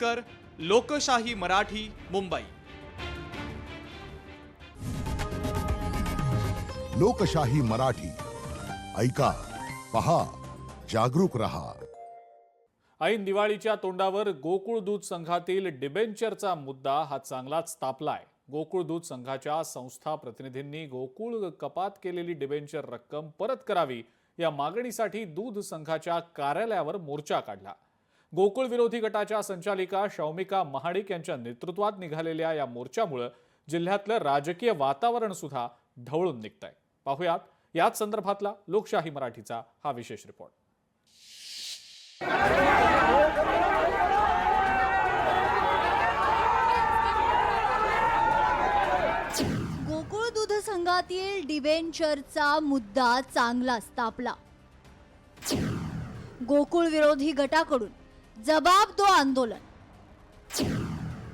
कर लोकशाही मराठी मुंबई. लोकशाही मराठी. ऐका पहा जागरूक रहा. ऐन दिवाळीच्या तोंडावर गोकुळ दूध संघातील डिबेंचरचा मुद्दा हा चांगलाच तापलाय. गोकुळ दूध संघाच्या संस्था प्रतिनिधींनी गोकुळ कपात केलेली डिबेंचर रक्कम परत करावी या मागणीसाठी दूध संघाच्या कार्यालयावर मोर्चा काढला. गोकुळ विरोधी गटाच्या संचालिका शौमिका महाडिक यांच्या नेतृत्वात निघालेल्या या मोर्चामुळे जिल्ह्यातलं राजकीय वातावरण सुद्धा ढवळून निघतंय. पाहुयात याच संदर्भातला लोकशाही मराठीचा हा विशेष रिपोर्ट. गोकुळ दूध संघातील डिबेंचरचा मुद्दा चांगलाच तापला. गोकुळ विरोधी गटाकडून जबाब दो आंदोलन.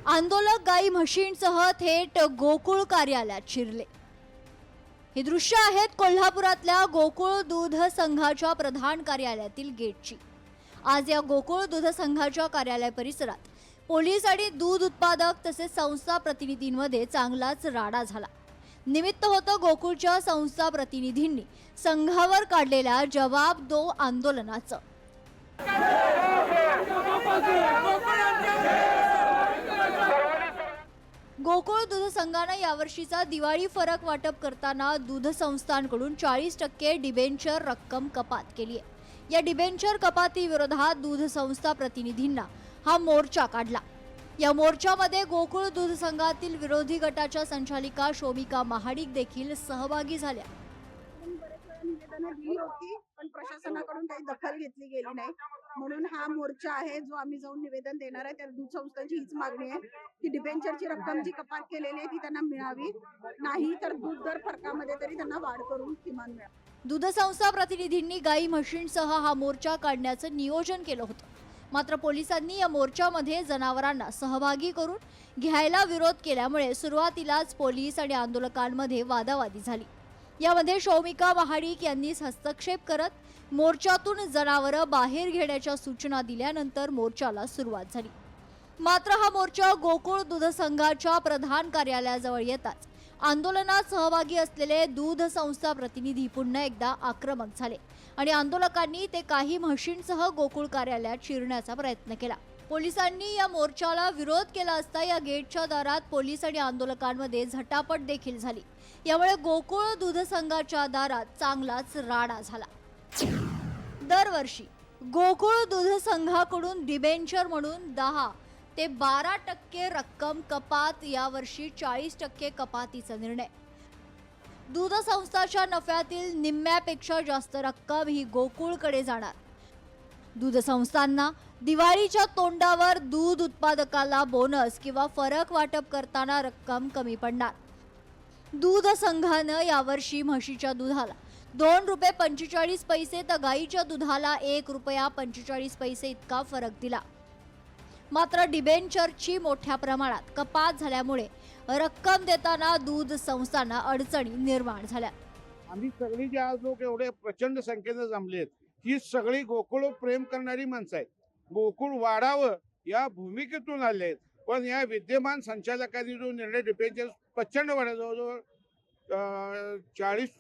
आंदोलक गाई म्हशींसह थेट गोकुळ कार्यालयात शिरले. ही दृश्य आहेत कोल्हापुरातल्या गोकुळ दूध संघाच्या प्रधान कार्यालयातील गेटची. आज या गोकुळ दूध संघाच्या कार्यालय परिसरात पोलीस आणि दूध उत्पादक तसेच संस्था प्रतिनिधींमध्ये चांगलाच राडा झाला. निमित्त होतं गोकुळच्या संस्था प्रतिनिधींनी संघावर काढलेल्या जबाब दो आंदोलनाचं. गोकुळ दूध संघानं यावर्षीचा दिवाळी फरक वाटप करताना दूध संस्थांकडून चाळीस टक्के डिबेंचर रक्कम कपात केली आहे. या डिबेंचर कपाती विरोधात दूध संस्था प्रतिनिधींना हा मोर्चा काढला. या मोर्चामध्ये गोकुळ दूध संघातील विरोधी गटाच्या संचालिका शोभिका महाडिक देखील सहभागी झाल्या. निवेदन दिली होती पण प्रशासनाकडून काही दखल घेतली गेली नाही. म्हणून हा मोर्चा आहे जो आम्ही जाऊन निवेदन देणार आहे त्या दूध संस्थांची हीच मागणी आहे की डिबेंचरची रक्कम जी कपात केलेली आहे ती त्यांना मिळावी. नाही तर दूध दर फरकामध्ये तरी त्यांना वाढ करून किमान मिळावी. दूध संस्था प्रतिनिधींनी गाई म्हशींसह हा मोर्चा काढण्याचं नियोजन केलं होतं. मात्र पोलिसांनी या मोर्चामध्ये जनावरांना सहभागी करून घ्यायला विरोध केल्यामुळे सुरुवातीलाच पोलीस आणि आंदोलकांमध्ये वादावादी झाली. यामध्ये शौमिका महाडिक यांनीच हस्तक्षेप करत मोर्चातून जनावरं बाहेर घेण्याच्या सूचना दिल्यानंतर मोर्चाला सुरुवात झाली. मात्र हा मोर्चा गोकुळ दूध संघाच्या प्रधान कार्यालयाजवळ येताच आंदोलनात सहभागी असलेले दूध संस्था प्रतिनिधी पुन्हा एकदा आक्रमक झाले आणि आंदोलकांनी ते काही म्हशींसह गोकुळ कार्यालयात शिरण्याचा प्रयत्न केला. पोलिसांनी या मोर्चाला विरोध केला असता या गेटच्या दारात पोलीस आणि आंदोलकांमध्ये झटापट देखील झाली. यामुळे गोकुळ दूध संघाच्या दारात चांगलाच राडा झाला. दरवर्षी गोकुळ दूध संघाकडून डिबेंचर म्हणून दहा ते बारा टक्के रक्कम कपात यावर्षी चाळीस टक्के कपातीचा निर्णय. दूध संस्थाच्या नफ्यातील निम्म्यापेक्षा जास्त रक्कम ही गोकुळकडे जाणार. दूध संस्थांना दिवाळीच्या तोंडावर दूध उत्पादकाला बोनस किंवा फरक वाटप करताना रक्कम कमी पडणार. दूध संघानं यावर्षी म्हशीच्या दुधाला दोन रुपये पंचेचाळीस पैसे तर गाईच्या दुधाला एक रुपया पंचेचाळीस पैसे इतका फरक दिला. मात्र डिबेंचरची मोठ्या प्रमाणात कपात झाल्यामुळे रक्कम देताना दूध संस्थांना अडचणी निर्माण झाल्या. आम्ही सगळी जे आज लोक एवढे प्रचंड संख्येनं जमलेत ही सगळी गोकुळ प्रेम करणारी माणसं आहेत. गोकुळ वाढावं या भूमिकेतून आले आहेत. पण या विद्यमान संचालकांनी जो निर्णय डिपेंचर प्रचंड वाढा जवळजवळ चाळीस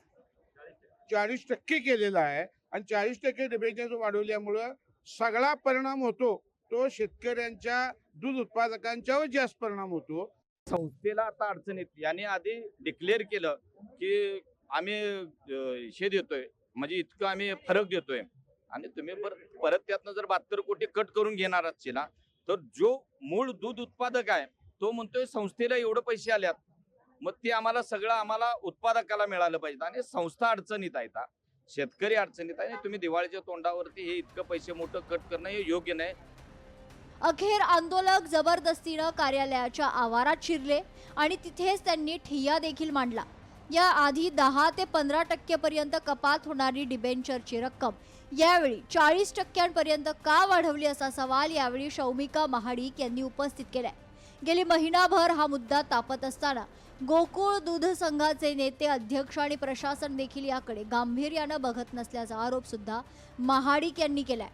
चाळीस टक्के केलेला आहे. आणि चाळीस टक्के डिबेंचर वाढवल्यामुळं सगळा परिणाम होतो. तो शेतकऱ्यांच्या दूध उत्पादकांच्यावर जास्त परिणाम होतो. संस्थेला आता अडचण येते. याने आधी डिक्लेअर केलं की आम्ही हे देतोय. म्हणजे इतकं आम्ही फरक देतोय. आणि तुम्ही परत परत त्यातनं जर बहात्तर कोटी कट करून घेणार असेल ना, तर जो मूळ दूध उत्पादक आहे तो म्हणतोय संस्थेला एवढं पैसे आल्यात मग ते आम्हाला सगळं आम्हाला उत्पादकाला मिळालं पाहिजे आणि संस्था अडचणीत आहेत शेतकरी अडचणीत आहे तुम्ही दिवाळीच्या तोंडावरती हे इतकं पैसे मोठं कट करणं हे योग्य नाही. अखेर आंदोलक जबरदस्तीनं कार्यालयाच्या आवारात शिरले आणि तिथेच त्यांनी ठिय्या देखील मांडला. या आधी दहा ते पंधरा टक्केपर्यंत कपात होणारी डिबेंचरची रक्कम यावेळी चाळीस टक्क्यांपर्यंत का वाढवली असा सवाल यावेळी शौमिका महाडिक यांनी उपस्थित केलाय. गेली महिनाभर हा मुद्दा तापत असताना गोकुळ दूध संघाचे नेते अध्यक्ष आणि प्रशासन देखील याकडे गांभीर्यानं बघत नसल्याचा आरोप सुद्धा महाडिक यांनी केलाय.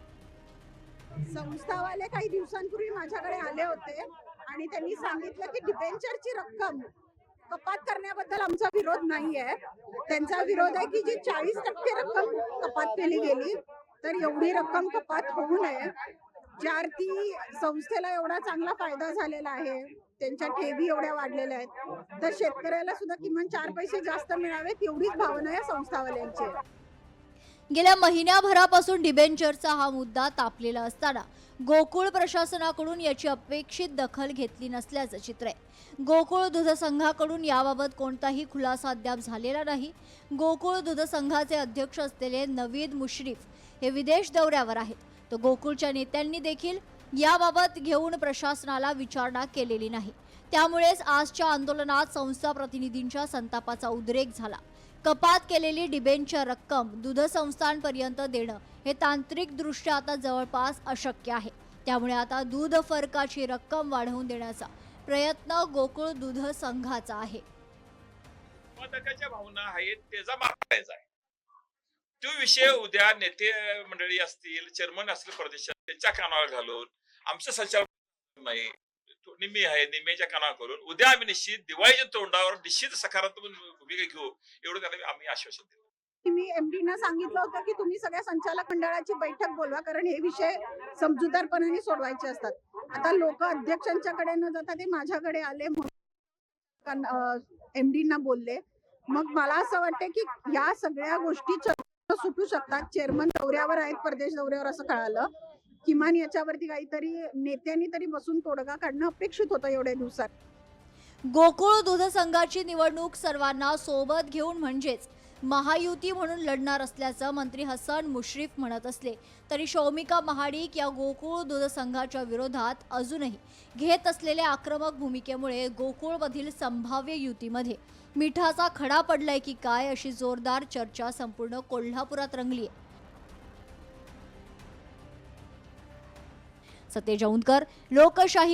संस्थावाले काही दिवसांपूर्वी माझ्याकडे आले होते आणि त्यांनी सांगितलं की डिबेंचरची रक्कम कपात करण्याबद्दल आमचा विरोध नाही आहे त्यांचा विरोध आहे की जी चाळीस टक्के रक्कम कपात केली गेली तर एवढी रक्कम कपात होऊ नये ज्या अर्थी संस्थेला एवढा चांगला फायदा झालेला आहे त्यांच्या ठेवी एवढ्या वाढलेल्या आहेत तर शेतकऱ्याला सुद्धा किमान चार पैसे जास्त मिळावेत एवढीच भावना आहे संस्थावाल्यांची आहे. गेल्या महिन्याभरापासून डिबेंचरचा हा मुद्दा तापलेला असताना गोकुळ प्रशासनाकडून याची अपेक्षित दखल घेतली नसल्याचं चित्र आहे. गोकुळ दूध संघाकडून याबाबत कोणताही खुलासा अद्याप झालेला नाही. गोकुळ दूध संघाचे अध्यक्ष असलेले नवीद मुश्रीफ हे विदेश दौऱ्यावर आहेत. तर गोकुळच्या नेत्यांनी देखील याबाबत घेऊन प्रशासनाला विचारणा केलेली नाही. त्यामुळेच आजच्या आंदोलनात संस्था प्रतिनिधींच्या संतापाचा उद्रेक झाला. कपात केलेली डिबेंचर रक्कम दूध संस्थांपर्यंत देणं हे तांत्रिकदृष्ट्या आता जवळपास अशक्य आहे. त्यामुळे आता दूध फरकाची रक्कम वाढवून देण्याचा प्रयत्न गोकुळ दूध संघाचा आहे. भावना आहेत त्याचा माग करायचा आहे. तो विषय उद्या नेते मंडळी असतील चेअरमन असतील प्रदेशात त्यांच्या कानावर घालून आमचं संचालन नाही. निम्मी आहे निम्म्याच्या कानावर करून उद्या आम्ही निश्चित दिवाळीच्या तोंडावर निश्चित सकारात्मक भूमिका घेऊ एवढं त्याला आम्ही आश्वासन देऊ. मी एमडीना सांगितलं होतं की तुम्ही सगळ्या संचालक मंडळाची बैठक बोलवा कारण हे विषय समजूतदारपणाने सोडवायचे असतात. आता लोक अध्यक्षांच्याकडे न जाता ते माझ्याकडे आले एमडीना बोलले. मग मला असं वाटतं की या सगळ्या गोष्टी चर्चा सुटू शकतात. चेअरमन दौऱ्यावर आहेत परदेश दौऱ्यावर असं कळालं. किमान याच्यावरती काहीतरी नेत्यांनी तरी बसून तोडगा काढणं अपेक्षित होतं एवढ्या दिवसात. गोकुळ दूध संघाची निवडणूक सर्वांना सोबत घेऊन म्हणजेच महायुती म्हणून लढणार असल्याचं मंत्री हसन मुश्रीफ म्हणत असले तरी शौमिका महाडिक या गोकुळ दूध संघाच्या विरोधात अजूनही घेत असलेल्या आक्रमक भूमिकेमुळे गोकुळमधील संभाव्य युतीमध्ये मिठाचा खडा पडलाय की काय अशी जोरदार चर्चा संपूर्ण कोल्हापुरात रंगली आहे सतेज औंदकर लोकशाही